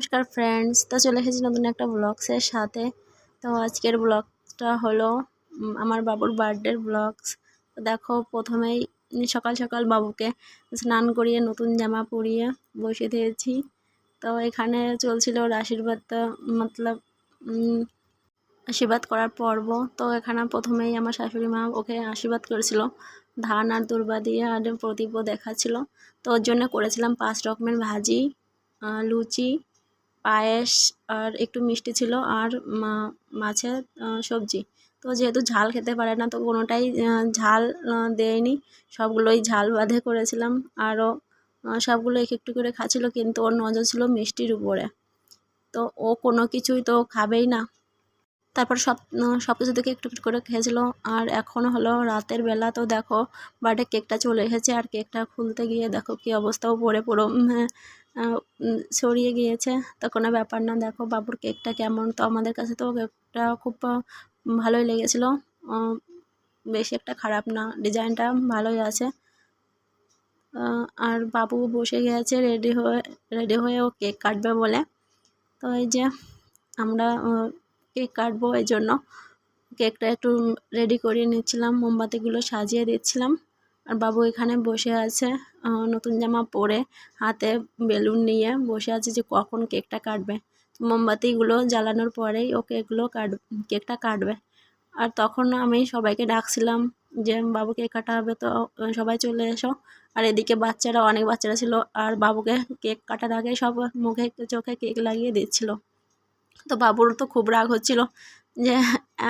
নমস্কার ফ্রেন্ডস তো চলে এসেছি নতুন একটা ব্লগসের সাথে। তো আজকের ব্লগটা হলো আমার বাবুর বার্থডের ব্লগস তো দেখো, প্রথমেই সকাল সকাল বাবুকে স্নান করিয়ে নতুন জামা পরিয়ে বসে দিয়েছি। তো এখানে চলছিল ওর আশীর্বাদটা মতলব আশীর্বাদ করার পর্ব। তো এখানে প্রথমেই আমার শাশুড়ি মা ওকে আশীর্বাদ করেছিল, ধান আর দুর্বা দিয়ে আর প্রদীপও দেখাচ্ছিল। তো ওর জন্য করেছিলাম পাঁচ রকমের ভাজি লুচি পায়েস আর একটু মিষ্টি ছিল আর মাছের সবজি। তো যেহেতু ঝাল খেতে পারে না, তো কোনোটাই ঝাল দেয়নি। সবগুলোই ঝাল বাঁধে করেছিলাম। আরও সবগুলো এক একটু করে খাচ্ছিল, কিন্তু ওর নজর ছিল মিষ্টির উপরে। তো ও কোনো কিছুই তো খাবেই না। তারপর সব সব কিছু থেকে একটু একটু করে খেয়েছিল। আর এখন হলো রাতের বেলা, তো দেখো বার্থডে কেকটা চলে এসেছে। আর কেকটা খুলতে গিয়ে দেখো কী অবস্থাও পড়ে পুরো ছড়িয়ে গিয়েছে। তো কোনো ব্যাপার না। দেখো বাবুর কেকটা কেমন। তো আমাদের কাছে তো কেকটা খুব ভালোই লেগেছিলো। বেশি একটা খারাপ না। ডিজাইনটা ভালোই আছে। আর বাবু বসে গেছে রেডি হয়ে রেডি হয়ে ও কেক কাটবে বলে। তো এই যে আমরা কেক কাটবো এই জন্য। কেকটা একটু রেডি করিয়ে নিচ্ছিলাম। মোমবাতিগুলো সাজিয়ে দিচ্ছিলাম। আর বাবু এখানে বসে আছে নতুন জামা পরে হাতে বেলুন নিয়ে বসে আছে যে কখন কেকটা কাটবে। মোমবাতিগুলো জ্বালানোর পরেই ও কেকগুলো কাট, কেকটা কাটবে। আর তখন আমি সবাইকে ডাকছিলাম যে, বাবু, কেক কাটা হবে তো সবাই চলে এসো। আর এদিকে বাচ্চারা, অনেক বাচ্চারা ছিল আর বাবুকে কেক কাটার আগে সব মুখে চোখে কেক লাগিয়ে দিচ্ছিল। তো বাবুর তো খুব রাগ হচ্ছিল যে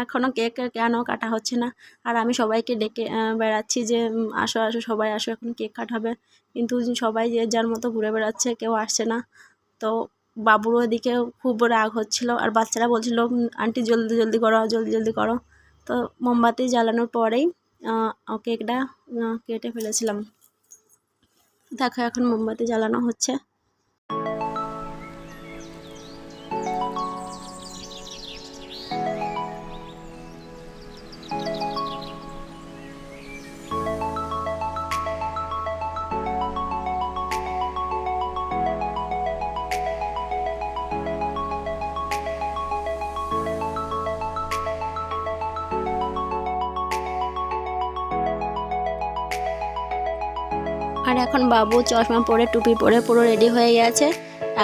এখনও কেক কেন কাটা হচ্ছে না। আর আমি সবাইকে ডেকে বেড়াচ্ছি যে আসো আসো সবাই আসো এখন কেক কাটাবে কিন্তু সবাই যে যার মতো ঘুরে বেড়াচ্ছে কেউ আসছে না। তো বাবুর ওদিকে খুব রাগ হচ্ছিল আর বাচ্চারা বলছিল "উম, আন্টি জলদি জলদি করো জলদি জলদি করো। তো মোমবাতি জ্বালানোর পরেই কেকটা কেটে ফেলেছিলাম। দেখো এখন মোমবাতি জ্বালানো হচ্ছে। আর এখন বাবু চশমা পরে, টুপি পরে পুরো রেডি হয়ে গেছে।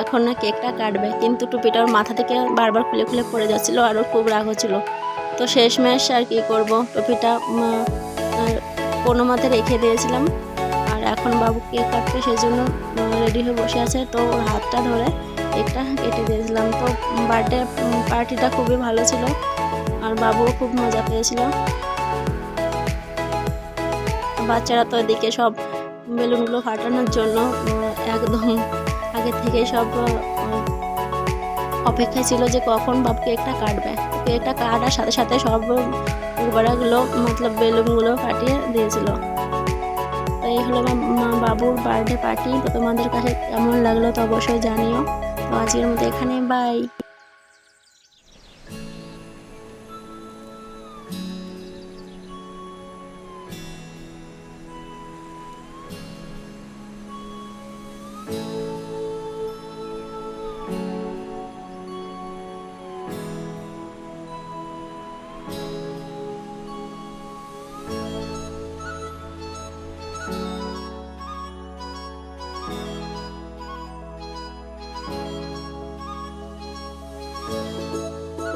এখন না কেকটা কাটবে, কিন্তু টুপিটা ওর মাথা থেকে বারবার খুলে খুলে পড়ে যাচ্ছিল আর ওর খুব রাগ হচ্ছিল। তো শেষমেশ আর কি করব, টুপিটা কোনো মতে রেখে দিয়েছিলাম। আর এখন বাবু কেক কাটবে সেই জন্য রেডি হয়ে বসে আছে। তো ওর হাতটা ধরে কেকটা কেটে দিয়েছিলাম। তো বার্থডে পার্টিটা খুবই ভালো ছিল। আর বাবুও খুব মজা পেয়েছিল। বাচ্চারা তো এদিকে সব বেলুনগুলো ফাটানোর জন্য একদম আগে থেকে সব অপেক্ষায় ছিল যে কখন বাপ কেকটা কাটবে। কেকটা কাটার সাথে সাথে সব গুবারাগুলো মতলব বেলুনগুলো ফাটিয়ে দিয়েছিল। তো এই হলো মা- বাবুর বার্থডে পার্টি তো তোমাদের কাছে কেমন লাগল তো অবশ্যই জানিও। তো আজকের মতো এখানে বাই